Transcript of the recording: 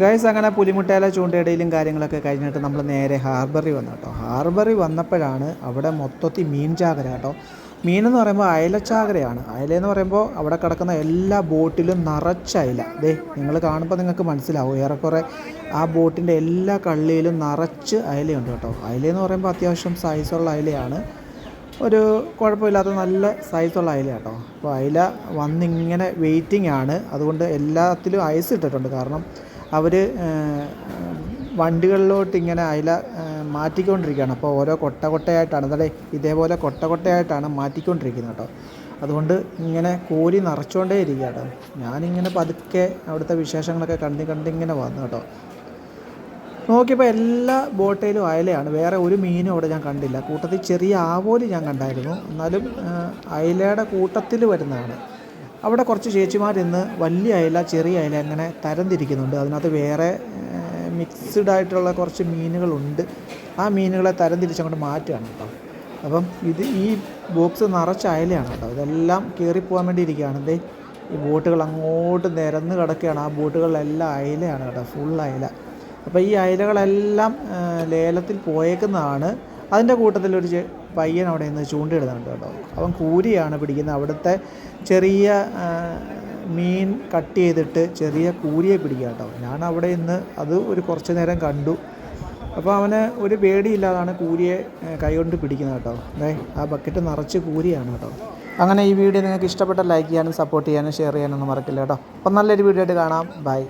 Guys അങ്ങനെ പുലിമുട്ടയിലെ ചൂണ്ടയിടയിലും കാര്യങ്ങളൊക്കെ കഴിഞ്ഞിട്ട് നമ്മൾ നേരെ ഹാർബറിൽ വന്നു കേട്ടോ. ഹാർബറിൽ വന്നപ്പോഴാണ് അവിടെ മൊത്തത്തിൽ മീൻ ചാകര കേട്ടോ. മീനെന്ന് പറയുമ്പോൾ അയലച്ചാകരയാണ് അയലയെന്ന് പറയുമ്പോൾ അവിടെ കിടക്കുന്ന എല്ലാ ബോട്ടിലും നിറച്ച അയല. ദേ നിങ്ങൾ കാണുമ്പോൾ നിങ്ങൾക്ക് മനസ്സിലാവും. ഏറെക്കുറെ ആ ബോട്ടിന്റെ എല്ലാ കള്ളിയിലും നിറച്ച് അയലയുണ്ട് കേട്ടോ. അയലയെന്ന് പറയുമ്പോൾ അത്യാവശ്യം സൈസുള്ള അയലയാണ്. ഒരു കുഴപ്പമില്ലാത്ത നല്ല സൈസുള്ള അയല കേട്ടോ. അപ്പോൾ അയല വന്നിങ്ങനെ വെയിറ്റിംഗ് ആണ്. അതുകൊണ്ട് എല്ലാത്തിലും ഐസ് ഇട്ടിട്ടുണ്ട്. കാരണം അവർ വണ്ടികളിലോട്ട് ഇങ്ങനെ അയല മാറ്റിക്കൊണ്ടിരിക്കുകയാണ്. അപ്പോൾ ഓരോ കൊട്ട കൊട്ടയായിട്ടാണ്. അതേ ഇതേപോലെ കൊട്ട കൊട്ടയായിട്ടാണ് മാറ്റിക്കൊണ്ടിരിക്കുന്നത് കേട്ടോ. അതുകൊണ്ട് ഇങ്ങനെ കോരി നിറച്ചുകൊണ്ടേ ഇരിക്കുക കേട്ടോ ഞാനിങ്ങനെ പതുക്കെ അവിടുത്തെ വിശേഷങ്ങളൊക്കെ കണ്ടി കണ്ടിങ്ങനെ വന്നു കേട്ടോ. നോക്കിയപ്പോൾ എല്ലാ ബോട്ടയിലും അയലയാണ്. വേറെ ഒരു മീനും അവിടെ ഞാൻ കണ്ടില്ല. കൂട്ടത്തിൽ ചെറിയ ആവോലി ഞാൻ കണ്ടായിരുന്നു. എന്നാലും അയലയുടെ കൂട്ടത്തിൽ വരുന്നതാണ്. അവിടെ കുറച്ച് ചേച്ചിമാരിന്ന് വലിയ അയല ചെറിയ അയല അങ്ങനെ തരംതിരിക്കുന്നുണ്ട്. അതിനകത്ത് വേറെ മിക്സ്ഡ് ആയിട്ടുള്ള കുറച്ച് മീനുകളുണ്ട്. ആ മീനുകളെ തരംതിരിച്ചങ്ങോട്ട് മാറ്റുകയാണ് കേട്ടോ. അപ്പം ഇത് ഈ ബോക്സ് നിറച്ച അയലയാണ് കേട്ടോ. ഇതെല്ലാം കയറിപ്പോകാൻ വേണ്ടി ഇരിക്കുകയാണ്. ദേ ഈ ബോട്ടുകൾ അങ്ങോട്ട് നിരന്ന് കിടക്കുകയാണ്. ആ ബോട്ടുകളിലെല്ലാം അയലയാണ് കേട്ടോ. ഫുൾ അയല. അപ്പോൾ ഈ അയലകളെല്ലാം ലേലത്തിൽ പോയേക്കുന്നതാണ്. അതിന്റെ ചെ- പയ്യൻ അവിടെ നിന്ന് ചൂണ്ടയിടുന്നുണ്ട് കേട്ടോ. അവൻ കൂരിയാണ് പിടിക്കുന്നത്. അവിടുത്തെ ചെറിയ മീൻ കട്ട് ചെയ്തിട്ട് ചെറിയ കൂരിയെ പിടിക്കുക കേട്ടോ. ഞാൻ അവിടെ നിന്ന് അത് ഒരു കുറച്ച് നേരം കണ്ടു. അപ്പോൾ അവന് ഒരു പേടിയില്ലാതാണ് കൂരിയെ കൈകൊണ്ട് പിടിക്കുന്നത് കേട്ടോ. ദേ ആ ബക്കറ്റ് നിറച്ച് കൂരിയാണ് കേട്ടോ. അങ്ങനെ ഈ വീഡിയോ നിങ്ങൾക്ക് ഇഷ്ടപ്പെട്ട ലൈക്ക് ചെയ്യാനും സപ്പോർട്ട് ചെയ്യാനും ഷെയർ ചെയ്യാനൊന്നും മറക്കില്ല കേട്ടോ. അപ്പം നല്ലൊരു വീഡിയോ ആയിട്ട് കാണാം. ബൈ